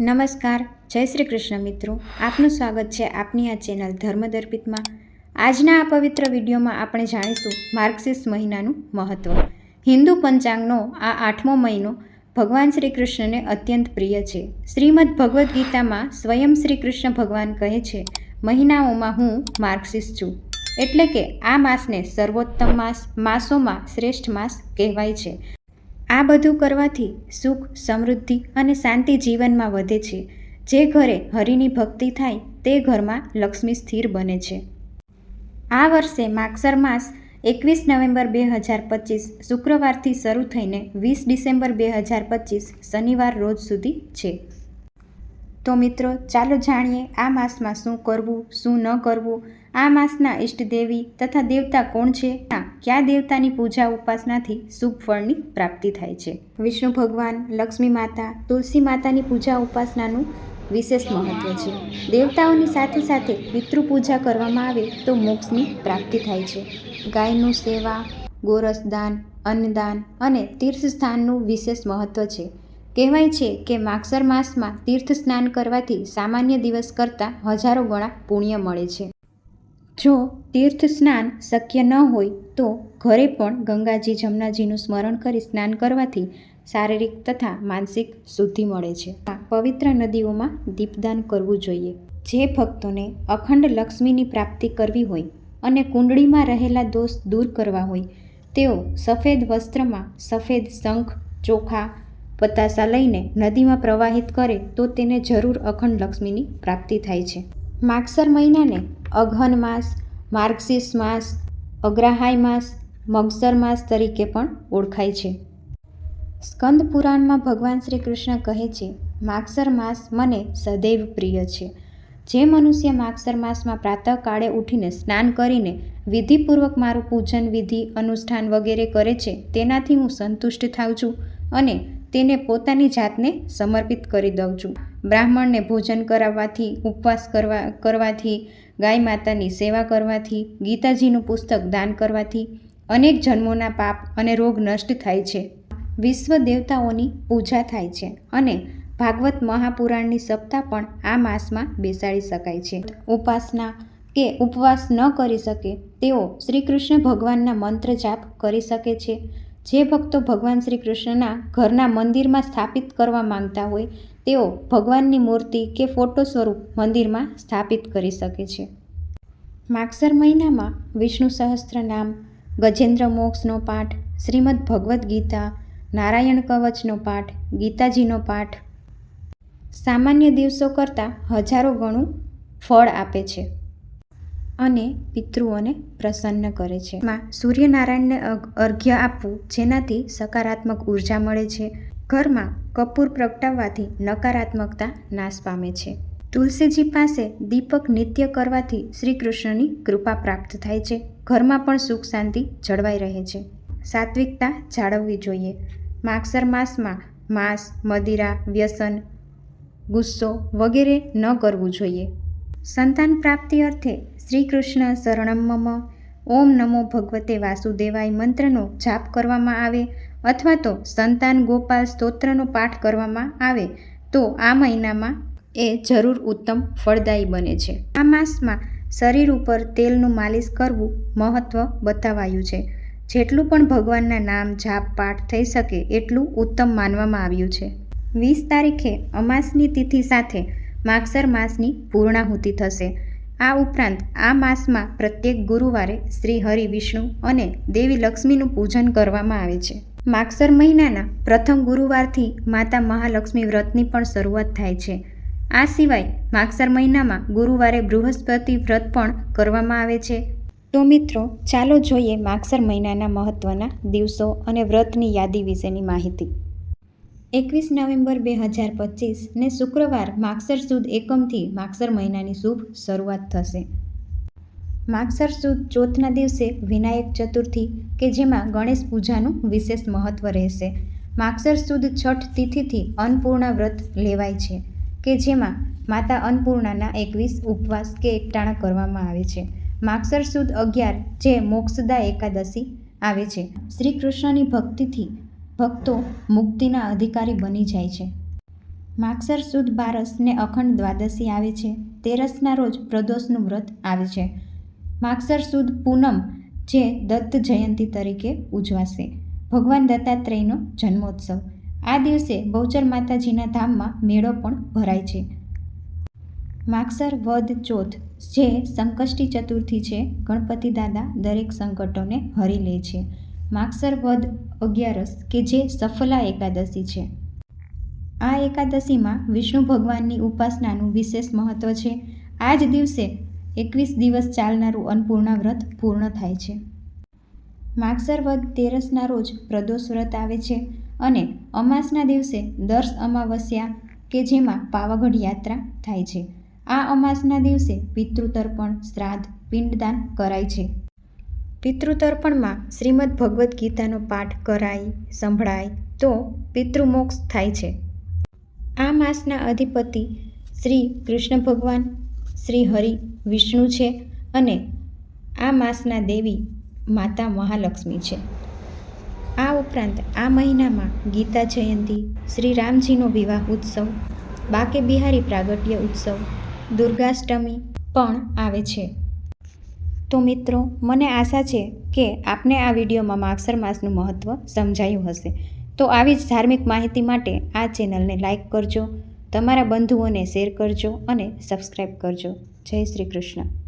નમસ્કાર, જય શ્રી કૃષ્ણ મિત્રો. આપનું સ્વાગત છે આપની આ ચેનલ ધર્મદર્પિતમાં. આજના આ પવિત્ર વિડીયોમાં આપણે જાણીશું માર્ગશીર્ષ મહિનાનું મહત્ત્વ હિન્દુ પંચાંગનો આ આઠમો મહિનો ભગવાન શ્રી કૃષ્ણને અત્યંત પ્રિય છે. શ્રીમદ ભગવદ્ ગીતામાં સ્વયં શ્રી કૃષ્ણ ભગવાન કહે છે, મહિનાઓમાં હું માર્ગશીર્ષ છું. એટલે કે આ માસને સર્વોત્તમ માસ, માસોમાં શ્રેષ્ઠ માસ કહેવાય છે. આ બધું કરવાથી સુખ, સમૃદ્ધિ અને શાંતિ જીવનમાં વધે છે. જે ઘરે હરિની ભક્તિ થાય, તે ઘરમાં લક્ષ્મી સ્થિર બને છે. આ વર્ષે માગસર માસ એકવીસ નવેમ્બર બે હજાર પચીસ શુક્રવારથી શરૂ થઈને વીસ ડિસેમ્બર બે હજાર પચીસ શનિવાર રોજ સુધી છે. તો મિત્રો, ચાલો જાણીએ આ માસમાં શું કરવું, શું ન કરવું? આ માસના ઈષ્ટદેવી તથા દેવતા કોણ છે? ના કયા દેવતાની પૂજા ઉપાસનાથી શુભ ફળની પ્રાપ્તિ થાય છે? વિષ્ણુ ભગવાન, લક્ષ્મી માતા, તુલસી માતાની પૂજા ઉપાસનાનું વિશેષ મહત્વ છે. દેવતાઓની સાથે સાથે પિતૃ પૂજા કરવામાં આવે તો મોક્ષની પ્રાપ્તિ થાય છે. ગાયનું સેવા, ગોરસદાન, અન્નદાન અને તીર્થ સ્થાનનું વિશેષ મહત્વ છે. કહેવાય છે કે માગસર માસમાં તીર્થ સ્નાન કરવાથી સામાન્ય દિવસ કરતાં હજારો ગણા પુણ્ય મળે છે. જો તીર્થ સ્નાન શક્ય ન હોય તો ઘરે પણ ગંગાજી, જમનાજીનું સ્મરણ કરી સ્નાન કરવાથી શારીરિક તથા માનસિક શુદ્ધિ મળે છે. પવિત્ર નદીઓમાં દીપદાન કરવું જોઈએ. જે ભક્તોને અખંડ લક્ષ્મીની પ્રાપ્તિ કરવી હોય અને કુંડળીમાં રહેલા દોષ દૂર કરવા હોય, તેઓ સફેદ વસ્ત્રમાં સફેદ શંખ, ચોખા પતાસા લઈને નદીમાં પ્રવાહિત કરે તો તેને જરૂર અખંડ લક્ષ્મીની પ્રાપ્તિ થાય છે. માગસર મહિનાને અઘન માસ, માર્ગશીર્ષ માસ, અગ્રહાય માસ, મગસર માસ તરીકે પણ ઓળખાય છે. સ્કંદ પુરાણમાં ભગવાન શ્રી કૃષ્ણ કહે છે, માગસર માસ મને સદૈવ પ્રિય છે. જે મનુષ્ય માગસર માસમાં પ્રાતઃકાળે ઉઠીને સ્નાન કરીને વિધિપૂર્વક મારું પૂજન વિધિ અનુષ્ઠાન વગેરે કરે છે, તેનાથી હું સંતુષ્ટ થાઉં છું અને તેને પોતાની જાતને સમર્પિત કરી દઉં છું. બ્રાહ્મણને ભોજન કરાવવાથી, ઉપવાસ કરવા, કરવાથી, ગાય માતાની સેવા કરવાથી, ગીતાજીનું પુસ્તક દાન કરવાથી અનેક જન્મોના પાપ અને રોગ નષ્ટ થાય છે. વિશ્વ દેવતાઓની પૂજા થાય છે અને ભાગવત મહાપુરાણની સપ્તાહ પણ આ માસમાં બેસાડી શકાય છે. ઉપાસના કે ઉપવાસ ન કરી શકે તેઓ શ્રી કૃષ્ણ ભગવાનના મંત્ર જાપ કરી શકે છે. જે ભક્તો ભગવાન શ્રી કૃષ્ણના ઘરના મંદિરમાં સ્થાપિત કરવા માંગતા હોય, તેઓ ભગવાનની મૂર્તિ કે ફોટો સ્વરૂપ મંદિરમાં સ્થાપિત કરી શકે છે. માગસર મહિનામાં વિષ્ણુ સહસ્ત્ર નામ ગજેન્દ્ર મોક્ષનો પાઠ, શ્રીમદ ભગવદ્ ગીતા, નારાયણ કવચનો પાઠ, ગીતાજીનો પાઠ. સામાન્ય દિવસો કરતાં હજારો ગણું ફળ આપે છે. અને પિતૃઓને પ્રસન્ન કરે છે. માં સૂર્યનારાયણને અર્ઘ્ય આપવું જેનાથી સકારાત્મક ઊર્જા મળે છે. ઘરમાં કપૂર પ્રગટાવવાથી નકારાત્મકતા નાશ પામે છે. તુલસીજી પાસે દીપક નિત્ય કરવાથી શ્રી કૃષ્ણની કૃપા પ્રાપ્ત થાય છે. ઘરમાં પણ સુખ શાંતિ જળવાઈ રહે છે. સાત્વિકતા જાળવવી જોઈએ. માગસર માસમાં માંસ, મદિરા, વ્યસન, ગુસ્સો વગેરે ન કરવું જોઈએ. સંતાન પ્રાપ્તિ અર્થે શ્રી કૃષ્ણ શરણમ મમ. ઓમ નમો ભગવતે વાસુદેવાય મંત્રનો જાપ કરવામાં આવે અથવા તો સંતાન ગોપાલ સ્તોત્રનો પાઠ કરવામાં આવે તો આ મહિનામાં એ જરૂર ઉત્તમ ફળદાયી બને છે. આ માસમાં શરીર ઉપર તેલનું માલિશ કરવું મહત્ત્વ બતાવાયું છે. જેટલું પણ ભગવાનના નામ જાપ પાઠ થઈ શકે એટલું ઉત્તમ માનવામાં આવ્યું છે. વીસ તારીખે અમાસની તિથિ સાથે માગસર માસની પૂર્ણાહુતિ થશે. આ ઉપરાંત આ માસમાં પ્રત્યેક ગુરુવારે શ્રી હરિ વિષ્ણુ અને દેવી લક્ષ્મીનું પૂજન કરવામાં આવે છે. માગસર મહિનાના પ્રથમ ગુરુવારથી માતા મહાલક્ષ્મી વ્રતની પણ શરૂઆત થાય છે. આ સિવાય માગસર મહિનામાં ગુરુવારે બૃહસ્પતિ વ્રત પણ કરવામાં આવે છે. તો મિત્રો, ચાલો જોઈએ માગસર મહિનાના મહત્ત્વના દિવસો અને વ્રતની યાદી વિશેની માહિતી. એકવીસ નવેમ્બર બે હજાર પચીસ ને શુક્રવાર માગસર સુદ એકમથી માગસર મહિનાની શુભ શરૂઆત થશે. માગસર સુદ ચોથના દિવસે વિનાયક ચતુર્થી કે જેમાં ગણેશ પૂજાનું વિશેષ મહત્ત્વ રહેશે. માગસર સુદ છઠ તિથિથી અન્નપૂર્ણા વ્રત લેવાય છે, કે જેમાં માતા અન્નપૂર્ણાના એકવીસ ઉપવાસ કે એકટાણા કરવામાં આવે છે. માગસર સુદ અગિયાર, જે મોક્ષદા એકાદશી, આવે છે. શ્રી કૃષ્ણની ભક્તિથી ભક્તો મુક્તિના અધિકારી બની જાય છે. માગસર સુદ બારસને અખંડ દ્વાદશી આવે છે. તેરસના રોજ પ્રદોષનું વ્રત આવે છે. માગસર સુદ પૂનમ જે દત્ત જયંતી તરીકે ઉજવાશે. ભગવાન દત્તાત્રેયનો જન્મોત્સવ. આ દિવસે બહુચર માતાજીના ધામમાં મેળો પણ ભરાય છે. માગસર વદ ચોથ જે સંકષ્ટી ચતુર્થી છે ગણપતિ દાદા દરેક સંકટોને હરી લે છે. માગસર વદ અગિયારસ કે જે સફલા એકાદશી છે. આ એકાદશીમાં વિષ્ણુ ભગવાનની ઉપાસનાનું વિશેષ મહત્ત્વ છે. આ જ દિવસે એકવીસ દિવસ ચાલનારું અન્નપૂર્ણા વ્રત પૂર્ણ થાય છે. માગસર વદ તેરસના રોજ પ્રદોષ વ્રત આવે છે અને અમાસના દિવસે દર્શ અમાવસ્યા કે જેમાં પાવાગઢ યાત્રા થાય છે. આ અમાસના દિવસે પિતૃતર્પણ, શ્રાદ્ધ, પિંડદાન કરાય છે. પિતૃતર્પણમાં શ્રીમદ્ ભગવદ્ ગીતાનો પાઠ કરાય સંભળાય, તો પિતૃમોક્ષ થાય છે. આ માસના અધિપતિ શ્રી કૃષ્ણ ભગવાન શ્રી હરિ વિષ્ણુ છે અને આ માસના દેવી માતા મહાલક્ષ્મી છે. આ ઉપરાંત આ મહિનામાં ગીતા જયંતી, શ્રી રામજીનો વિવાહ ઉત્સવ, બાકે બિહારી પ્રાગટ્ય ઉત્સવ, દુર્ગાષ્ટમી પણ આવે છે. તો મિત્રો, મને આશા છે કે આપને આ વિડીયોમાં માગસર માસનું મહત્ત્વ સમજાયું હશે. તો આવી જ ધાર્મિક માહિતી માટે આ ચેનલને લાઇક કરજો, તમારા બંધુઓને શેર કરજો અને સબસ્ક્રાઈબ કરજો. જય શ્રી કૃષ્ણ.